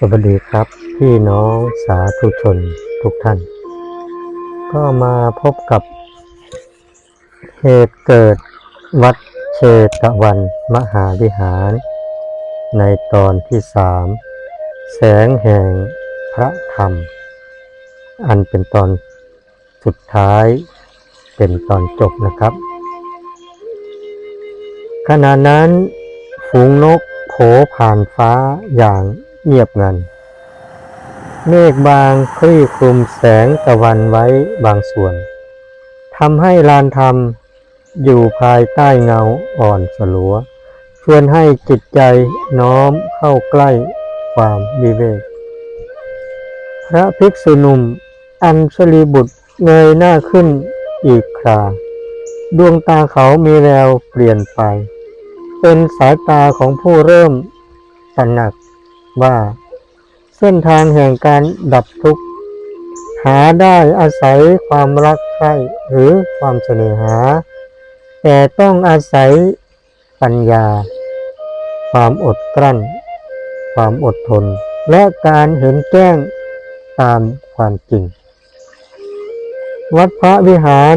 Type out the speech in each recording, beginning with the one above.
สวัสดีครับพี่น้องสาธุชนทุกท่าน ก็มาพบกับ เหตุเกิดวัดเชตวันมหาวิหาร ในตอนที่สามแสงแห่งพระธรรม อันเป็นตอนสุดท้ายเป็นตอนจบนะครับ ขณะนั้นฝูงนกโผผ่านฟ้าอย่าง เงียบงัน เมฆบางคลี่คลุมแสงตะวันไว้บางส่วนทำให้ลานธรรมอยู่ภายใต้เงาอ่อนสลัว ชวนให้จิตใจน้อมเข้าใกล้ความวิเวก พระภิกษุหนุ่มอัญชลีบุตรเงยหน้าขึ้นอีกครา ดวงตาเขามีแววเปลี่ยนไป เป็นสายตาของผู้เริ่มตระหนัก ว่า เส้นทางแห่งการดับทุกข์ หาได้อาศัยความรักใคร่หรือความเสน่หา แต่ต้องอาศัยปัญญา ความอดกลั้น ความอดทน และการเห็นแจ้งตามความจริง วัดพระวิหาร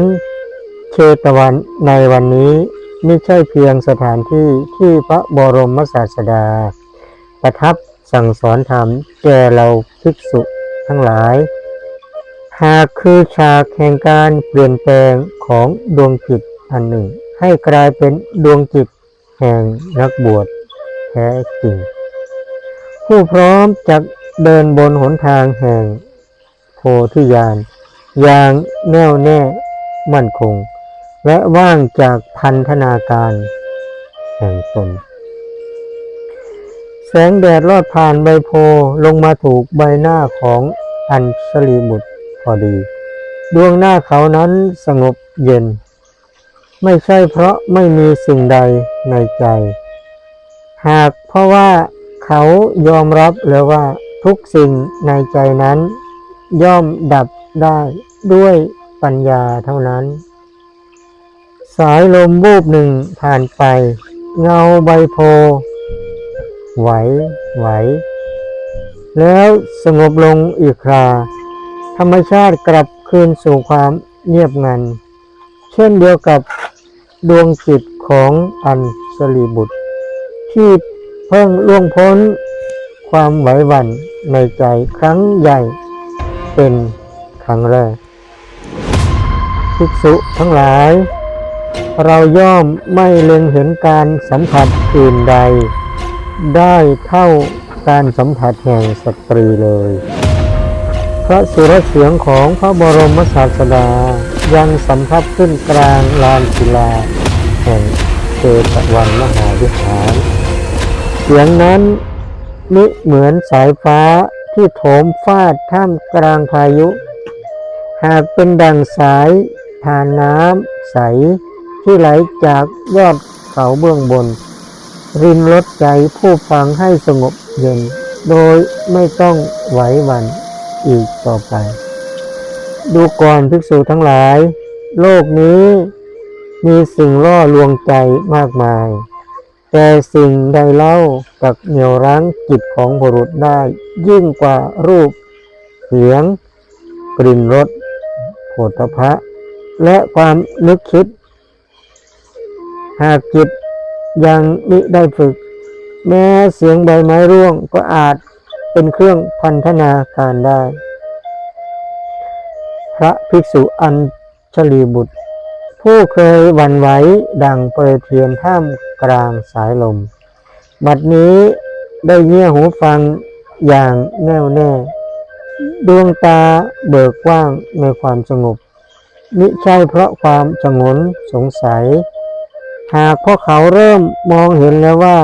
เชตวันในวันนี้ไม่ใช่เพียงสถานที่ที่พระบรมศาสดา ประทับ สั่งสอนธรรมแก่เราภิกษุทั้งหลาย หากคือฉากแห่งการเปลี่ยนแปลงของดวงจิตอันหนึ่ง ให้กลายเป็นดวงจิตแห่งนักบวชแท้จริง ผู้พร้อมจะเดินบนหนทางแห่งโพธิญาณอย่างแน่วแน่มั่นคง และว่างจากพันธนาการแห่งตน แสงแดดลอดผ่านใบโพลงมาถูกใบหน้าของอัญชลีบุตรพอดี ดวงหน้าเขานั้นสงบเย็น ไม่ใช่เพราะไม่มีสิ่งใดในใจ หากเพราะว่าเขายอมรับแล้วว่าทุกสิ่งในใจนั้น ย่อมดับได้ด้วยปัญญาเท่านั้น สายลมบูบหนึ่งผ่านไป เงาใบโพ ไหว ไหว แล้วสงบลงอีกครา ธรรมชาติกลับคืนสู่ความเงียบงัน เช่นเดียวกับดวงจิตของอันสลีบุตร ที่เพิ่งล่วงพ้นความไหวหวั่นในใจครั้งใหญ่ เป็นครั้งแรกภิกษุทั้งหลาย เราย่อมไม่เล็งเห็นการสัมผัสอื่นใด ได้เท่าการสัมผัสแห่งสตรีเลย พระสุรเสียงของพระบรมศาสดายังสัมผัสขึ้นกลางลานศิลา แห่งเจตวันมหาวิหาร เสียงนั้นมิเหมือนสายฟ้าที่โถมฟาดท่ามกลางพายุ หากเป็นดังสายทานน้ำใสที่ไหลจากยอดเขาเบื้องบน รินรดใจผู้ฟังให้สงบเย็น โดยไม่ต้องไหวหวั่นอีกต่อไป ดูก่อนภิกษุทั้งหลาย โลกนี้มีสิ่งล่อลวงใจมากมาย แต่สิ่งใดเล่ากับเหนี่ยวรั้งจิตของบุรุษได้ ยิ่งกว่ารูป เสียง กลิ่นรสโผฏฐะและความนึกคิด หากจิต ยังมิได้ฝึก แม้เสียงใบไม้ร่วงก็อาจเป็นเครื่องพันธนาการได้ พระภิกษุอัญชลีบุตร ผู้เคยหวั่นไหวดังเปรเทียนท่ามกลางสายลม บัดนี้ได้เงี่ยหูฟังอย่างแน่วแน่ ดวงตาเบิกกว้างในความสงบมิใช่เพราะความสงนสงสัย หากพราะเขาเริ่มมองเห็นแล้วว่า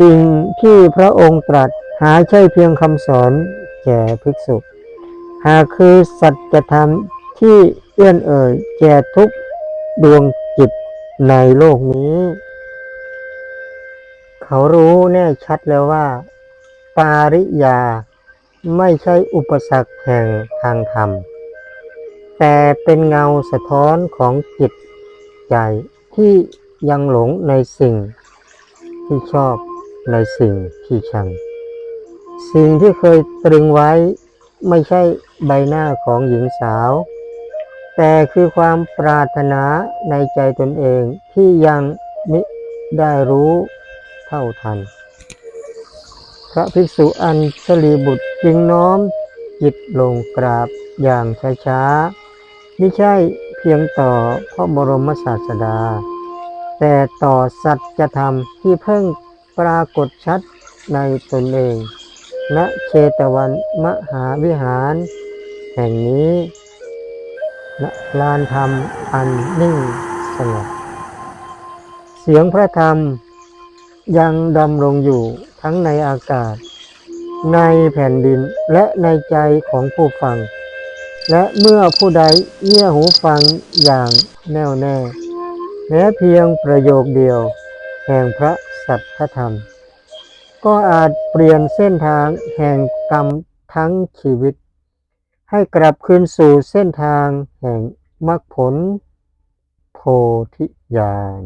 สิ่งที่พระองค์ตรัสหาใช่เพียงคำสอนแก่ภิกษุ หากคือสัจธรรมที่เอื้อนเอ่ยแก่ทุกดวงจิตในโลกนี้ เขารู้แน่ชัดแล้วว่า ปาริยาไม่ใช่อุปสรรคแห่งทางธรรม แต่เป็นเงาสะท้อนของจิตใจ ที่ยังหลงในสิ่งที่ชอบในสิ่งที่ชัง สิ่งที่เคยตรึงไว้ไม่ใช่ใบหน้าของหญิงสาว แต่คือความปรารถนาในใจตนเองที่ยังมิได้รู้เท่าทัน พระภิกษุอัญชลีบุตรจึงน้อมจิตลงกราบอย่างช้าๆไม่ใช่ เพียงต่อพระบรมศาสดา แต่ต่อสัจธรรมที่เพิ่งปรากฏชัดในตนเอง ณเชตวันมหาวิหาร แห่งนี้ณลานธรรมอันนิ่งสงบเสียงพระธรรมยังดำรงอยู่ทั้งในอากาศ ในแผ่นดินและในใจของผู้ฟัง และเมื่อผู้ใดเงี่ยหูฟังอย่างแน่วแน่ แม้เพียงประโยคเดียว แห่งพระสัทธธรรม ก็อาจเปลี่ยนเส้นทางแห่งกรรมทั้งชีวิต ให้กลับคืนสู่เส้นทางแห่งมรรคผลโพธิญาณ